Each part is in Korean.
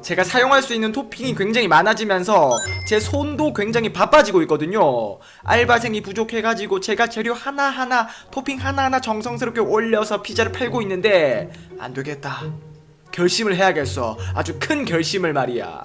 제가 사용할 수 있는 토핑이 굉장히 많아지면서 제 손도 굉장히 바빠지고 있거든요. 알바생이 부족해가지고 제가 재료 하나하나 토핑 하나하나 정성스럽게 올려서 피자를 팔고 있는데 안 되겠다. 결심을 해야겠어. 아주 큰 결심을 말이야.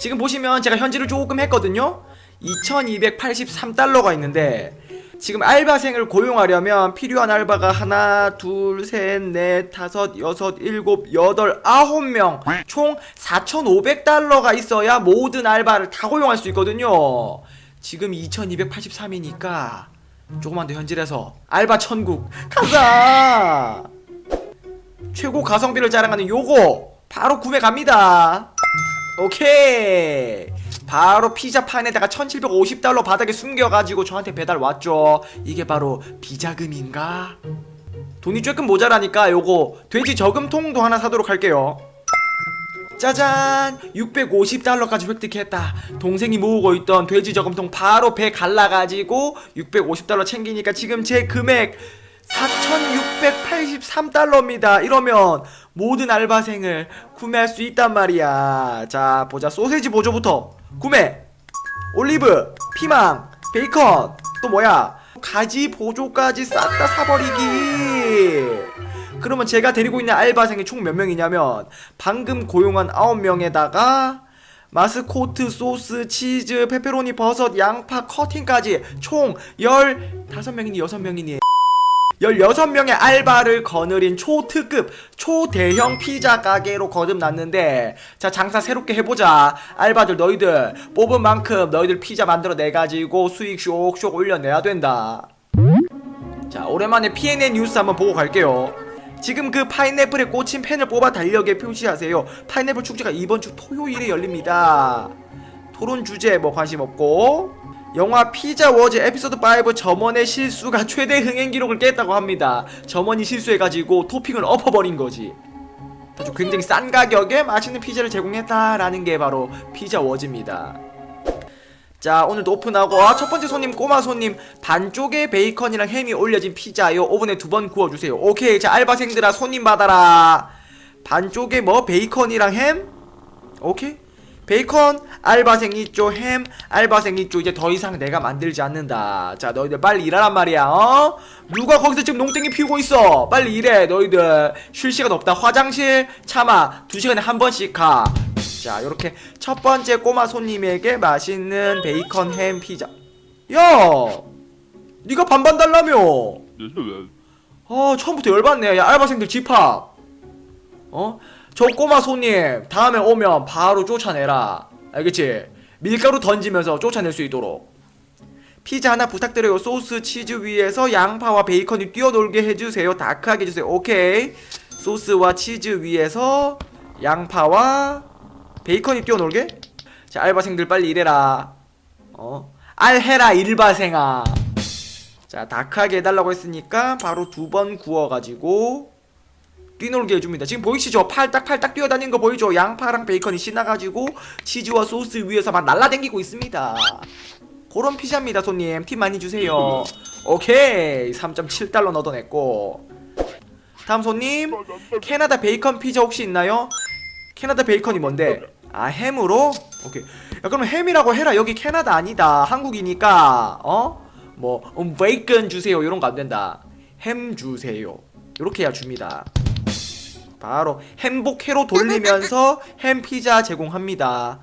지금 보시면 제가 현질을 조금 했거든요. 2283달러가 있는데 지금 알바생을 고용하려면 필요한 알바가 하나, 둘, 셋, 넷, 다섯, 여섯, 일곱, 여덟, 아홉 명, 총 4,500달러가 있어야 모든 알바를 다 고용할 수 있거든요. 지금 2,283이니까 조금만 더 현질해서 알바 천국 가자. 최고 가성비를 자랑하는 요거 바로 구매 갑니다. 오케이. 바로 피자 판에다가 1750달러 바닥에 숨겨가지고 저한테 배달 왔죠. 이게 바로 비자금인가? 돈이 조금 모자라니까 요거 돼지 저금통도 하나 사도록 할게요. 짜잔! 650달러까지 획득했다. 동생이 모으고 있던 돼지 저금통 바로 배 갈라가지고 650달러 챙기니까 지금 제 금액 4,683달러입니다. 이러면 모든 알바생을 구매할 수 있단 말이야. 자, 보자. 소세지 보조부터 구매. 올리브, 피망, 베이컨, 또 뭐야? 가지 보조까지 싹 다 사버리기. 그러면 제가 데리고 있는 알바생이 총 몇 명이냐면 방금 고용한 9명에다가 마스코트, 소스, 치즈, 페페로니, 버섯, 양파, 커팅까지 총 15명이니 6명이니 16명의 알바를 거느린 초특급 초대형 피자 가게로 거듭났는데 자 장사 새롭게 해보자. 알바들 너희들 뽑은 만큼 너희들 피자 만들어 내가지고 수익 쇽쇽 올려내야 된다. 자 오랜만에 PNN 뉴스 한번 보고 갈게요. 지금 그 파인애플에 꽂힌 펜을 뽑아 달력에 표시하세요. 파인애플 축제가 이번 주 토요일에 열립니다. 토론 주제 뭐 관심 없고 영화 피자 워즈 에피소드 5 점원의 실수가 최대 흥행 기록을 깼다고 합니다. 점원이 실수해가지고 토핑을 엎어버린 거지. 아주 굉장히 싼 가격에 맛있는 피자를 제공했다라는 게 바로 피자 워즈입니다. 자 오늘도 오픈하고 아, 첫 번째 손님 꼬마 손님 반쪽에 베이컨이랑 햄이 올려진 피자요 오븐에 두 번 구워주세요 오케이 자 알바생들아 손님 받아라 반쪽에 뭐 베이컨이랑 햄 오케이 베이컨 알바생 있죠. 햄 알바생 있죠. 이제 더 이상 내가 만들지 않는다. 자 너희들 빨리 일하란 말이야 어? 누가 거기서 지금 농땡이 피우고 있어? 빨리 일해 너희들. 쉴 시간 없다. 화장실 참아. 두 시간에 한 번씩 가자 요렇게 첫 번째 꼬마 손님에게 맛있는 베이컨 햄 피자. 야! 네가 반반 달라며. 아 처음부터 열받네. 야 알바생들 집합. 어? 저 꼬마 손님 다음에 오면 바로 쫓아내라. 알겠지? 밀가루 던지면서 쫓아낼 수 있도록. 피자 하나 부탁드려요. 소스 치즈 위에서 양파와 베이컨이 뛰어놀게 해주세요. 다크하게 해주세요. 오케이. 소스와 치즈 위에서 양파와 베이컨이 뛰어놀게? 자 알바생들 빨리 일해라. 어? 알해라 일바생아. 자 다크하게 해달라고 했으니까 바로 두 번 구워가지고 뛰놀게 해줍니다. 지금 보이시죠? 팔딱팔딱 뛰어다니는 거 보이죠? 양파랑 베이컨이 신나가지고 치즈와 소스 위에서 막 날라다니고 있습니다. 그런 피자입니다, 손님. 팁 많이 주세요. 오케이. 3.7달러 넣어냈고. 다음 손님. 캐나다 베이컨 피자 혹시 있나요? 캐나다 베이컨이 뭔데? 아, 햄으로? 오케이. 야, 그럼 햄이라고 해라. 여기 캐나다 아니다. 한국이니까. 어? 뭐, 음, 베이컨 주세요. 이런 거 안 된다. 햄 주세요. 이렇게 해야 줍니다. 바로 행복회로 돌리면서 햄 피자 제공합니다.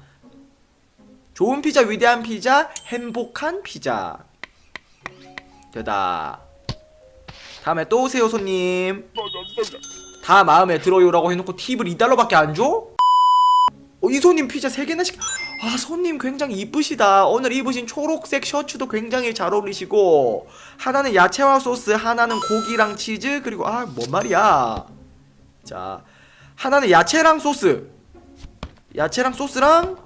좋은 피자, 위대한 피자, 행복한 피자. 되다. 다음에 또 오세요, 손님. 다 마음에 들어요라고 해놓고 팁을 2달러밖에 안 줘? 어, 이 손님 피자 3개나 시켜. 아, 손님 굉장히 이쁘시다. 오늘 입으신 초록색 셔츠도 굉장히 잘 어울리시고, 하나는 야채와 소스, 하나는 고기랑 치즈, 그리고, 아, 뭔 말이야. 자, 하나는 야채랑 소스. 야채랑 소스랑,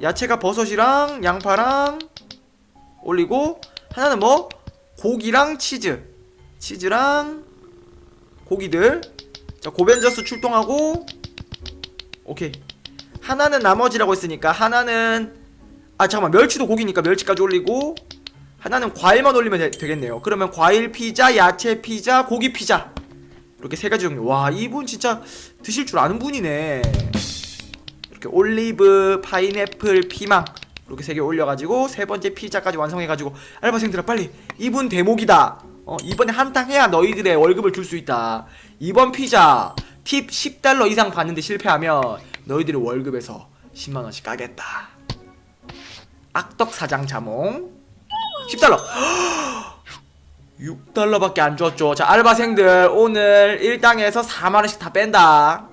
야채가 버섯이랑 양파랑 올리고, 하나는 뭐? 고기랑 치즈. 치즈랑 고기들. 자, 고벤져스 출동하고, 오케이. 하나는 나머지라고 했으니까 하나는 아 잠깐만 멸치도 고기니까 멸치까지 올리고 하나는 과일만 올리면 되, 되겠네요 그러면 과일 피자 야채 피자 고기 피자 이렇게 세 가지 종류 와 이분 진짜 드실 줄 아는 분이네 이렇게 올리브, 파인애플, 피망 이렇게 세 개 올려가지고 세 번째 피자까지 완성해가지고 알바생들아 빨리 이분 대목이다. 어 이번에 한탕 해야 너희들의 월급을 줄 수 있다. 이번 피자 팁 10달러 이상 받는데 실패하면 너희들의 월급에서 10만 원씩 까겠다. 악덕 사장 자몽 10달러. 6달러밖에 안 줬죠. 자, 알바생들 오늘 일당에서 4만 원씩 다 뺀다.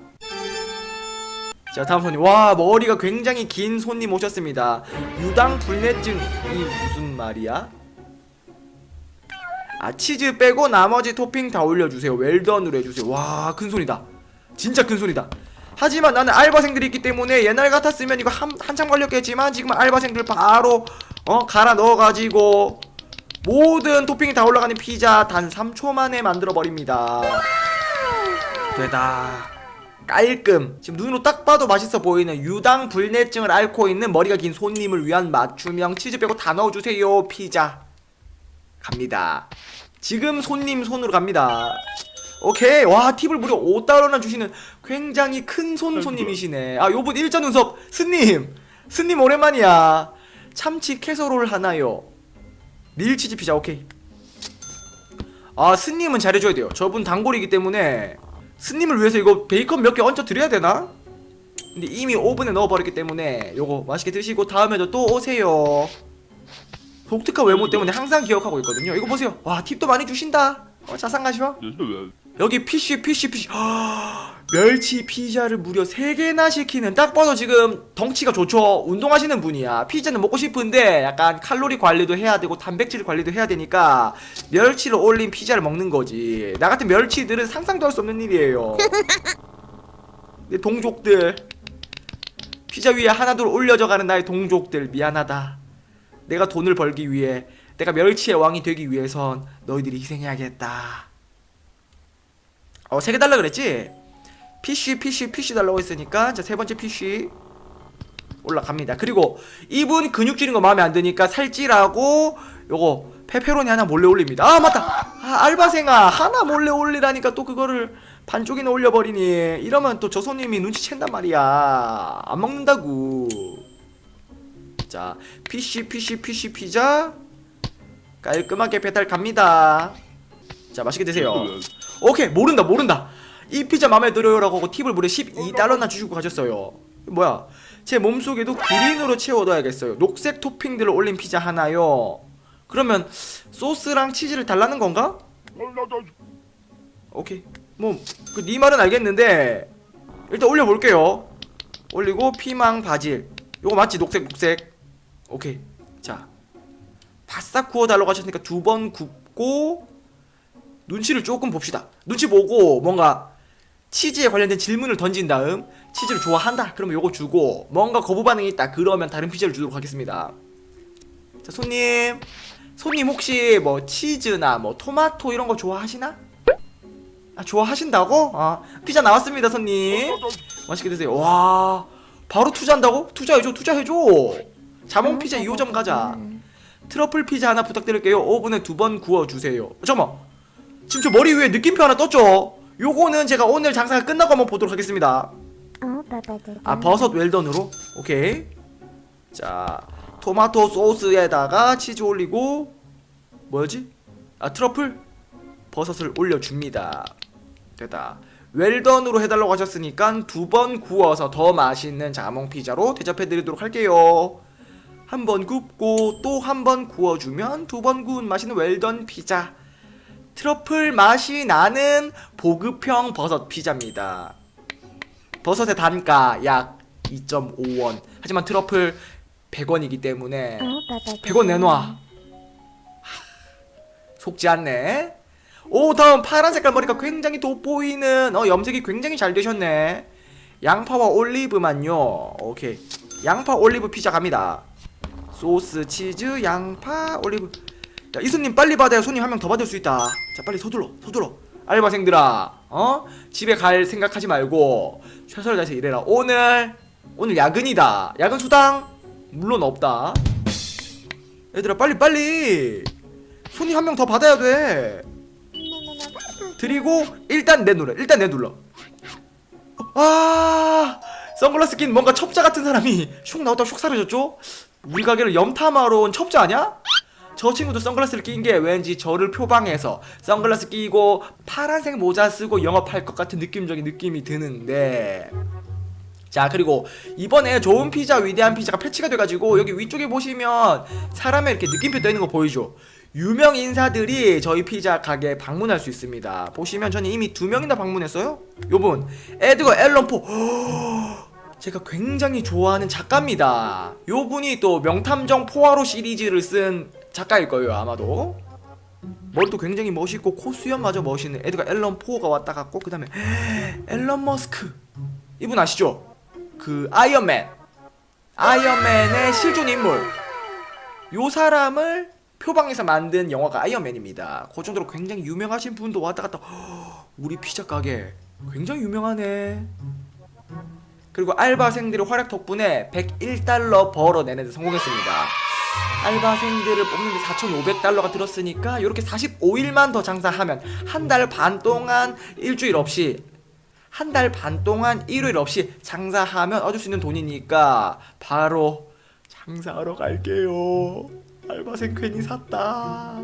자, 다음 손님. 와, 머리가 굉장히 긴 손님 오셨습니다. 유당 불내증이 무슨 말이야? 아, 치즈 빼고 나머지 토핑 다 올려주세요. 웰던으로 해주세요. 와, 큰 손이다. 진짜 큰 손이다. 하지만 나는 알바생들이 있기 때문에 옛날 같았으면 이거 한, 한참 걸렸겠지만 지금은 알바생들 바로 어 갈아 넣어가지고 모든 토핑이 다 올라가는 피자 단 3초 만에 만들어 버립니다. 되다. 깔끔. 지금 눈으로 딱 봐도 맛있어 보이는 유당 불내증을 앓고 있는 머리가 긴 손님을 위한 맞춤형 치즈 빼고 다 넣어주세요 피자. 갑니다. 지금 손님 손으로 갑니다. 오케이. 와, 팁을 무려 5달러나 주시는 굉장히 큰 손 손님이시네. 아, 요분 일자 눈썹. 스님. 스님 오랜만이야. 참치 캐서롤 하나요. 밀치즈 피자 오케이. 아 스님은 잘해줘야 돼요. 저분 단골이기 때문에 스님을 위해서 이거 베이컨 몇 개 얹어 드려야 되나? 근데 이미 오븐에 넣어버렸기 때문에 요거 맛있게 드시고 다음에도 또 오세요. 독특한 외모 때문에 항상 기억하고 있거든요. 이거 보세요. 와 팁도 많이 주신다. 어, 자상하시오? 여기 피쉬 피쉬 피쉬 멸치 피자를 무려 3개나 시키는 딱 봐도 지금 덩치가 좋죠. 운동하시는 분이야. 피자는 먹고 싶은데 약간 칼로리 관리도 해야 되고 단백질 관리도 해야 되니까 멸치를 올린 피자를 먹는 거지. 나 같은 멸치들은 상상도 할 수 없는 일이에요. 내 동족들. 피자 위에 하나둘 올려져 가는 나의 동족들. 미안하다. 내가 돈을 벌기 위해 내가 멸치의 왕이 되기 위해선 너희들이 희생해야겠다. 어, 세개 달라 그랬지? PC, PC, PC 달라고 했으니까 자, 세 번째 PC 올라갑니다. 그리고 이분 근육 찌는 거 마음에 안 드니까 살찌라고 요거 페페로니 하나 몰래 올립니다. 아, 맞다. 아, 알바생아. 하나 몰래 올리라니까 또 그거를 반쪽이나 올려버리니. 이러면 또 저 손님이 눈치챈단 말이야. 안 먹는다고. 자, PC, PC, PC 피자. 깔끔하게 배달 갑니다. 자, 맛있게 드세요. 오케이 모른다 모른다 이 피자 마음에 들어요라고 하고 팁을 무려 12달러나 주시고 가셨어요. 뭐야? 제 몸속에도 그린으로 채워둬야겠어요. 녹색 토핑들을 올린 피자 하나요. 그러면 소스랑 치즈를 달라는 건가? 오케이. 뭐 그 네 말은 알겠는데 일단 올려볼게요. 올리고 피망 바질. 요거 맞지? 녹색 녹색. 오케이. 자. 바싹 구워달라고 하셨으니까 두 번 굽고 눈치를 조금 봅시다. 눈치 보고 뭔가 치즈에 관련된 질문을 던진 다음 치즈를 좋아한다. 그러면 요거 주고 뭔가 거부 반응이 있다. 그러면 다른 피자를 주도록 하겠습니다. 자, 손님. 손님 혹시 뭐 치즈나 뭐 토마토 이런 거 좋아하시나? 아, 좋아하신다고? 아, 피자 나왔습니다, 손님. 맛있게 드세요. 와, 바로 투자한다고? 투자해줘, 투자해줘. 자몽 피자 2호점 가자. 트러플 피자 하나 부탁드릴게요. 오븐에 두 번 구워주세요. 잠깐만. 지금 저 머리 위에 느낌표 하나 떴죠? 요거는 제가 오늘 장사가 끝나고 한번 보도록 하겠습니다. 아 버섯 웰던으로? 오케이. 자 토마토 소스에다가 치즈 올리고 뭐였지? 아 트러플 버섯을 올려줍니다. 됐다. 웰던으로 해달라고 하셨으니까 두 번 구워서 더 맛있는 자몽 피자로 대접해드리도록 할게요. 한 번 굽고 또 한 번 구워주면 두 번 구운 맛있는 웰던 피자. 트러플 맛이 나는 보급형 버섯 피자입니다. 버섯의 단가 약 2.5원. 하지만 트러플 100원이기 때문에 100원 내놔. 속지 않네. 오 다음 파란 색깔 머리가 굉장히 돋보이는 어 염색이 굉장히 잘 되셨네. 양파와 올리브만요. 오케이. 양파 올리브 피자 갑니다. 소스, 치즈, 양파, 올리브. 야, 이수님 빨리 받아야 손님 한 명 더 받을 수 있다. 자, 빨리 서둘러, 서둘러. 알바생들아, 어? 집에 갈 생각하지 말고 최선을 다해서 일해라. 오늘 오늘 야근이다. 야근 수당 물론 없다. 얘들아, 빨리 빨리. 손님 한 명 더 받아야 돼. 드리고 일단 내눌러. 일단 내눌러. 아, 선글라스 낀 뭔가 첩자 같은 사람이 슉 나왔다가 슉 사라졌죠? 우리 가게를 염탐하러 온 첩자 아니야? 저 친구도 선글라스를 낀 게 왠지 저를 표방해서 선글라스 끼고 파란색 모자 쓰고 영업할 것 같은 느낌적인 느낌이 드는데 자 그리고 이번에 좋은 피자 위대한 피자가 패치가 돼가지고 여기 위쪽에 보시면 사람의 이렇게 느낌표 떠 있는 거 보이죠? 유명 인사들이 저희 피자 가게에 방문할 수 있습니다. 보시면 저는 이미 두 명이나 방문했어요. 요분 에드거 앨런 포 제가 굉장히 좋아하는 작가입니다. 요 분이 또 명탐정 포화로 시리즈를 쓴 작가일 거예요, 아마도. 머리도 굉장히 멋있고 코 수염마저 멋있는 에드가 앨런 포가 왔다 갔고 그 다음에 앨런 머스크 이분 아시죠? 그 아이언맨 아이언맨의 실존 인물 요 사람을 표방해서 만든 영화가 아이언맨입니다. 그 정도로 굉장히 유명하신 분도 왔다 갔다 허, 우리 피자 가게 굉장히 유명하네. 그리고 알바생들의 활약 덕분에 101달러 벌어내는 데 성공했습니다. 알바생들을 뽑는데 4,500달러가 들었으니까 이렇게 45일만 더 장사하면 한 달 반 동안 일주일 없이 한 달 반 동안 일요일 없이 장사하면 얻을 수 있는 돈이니까 바로 장사하러 갈게요. 알바생 괜히 샀다.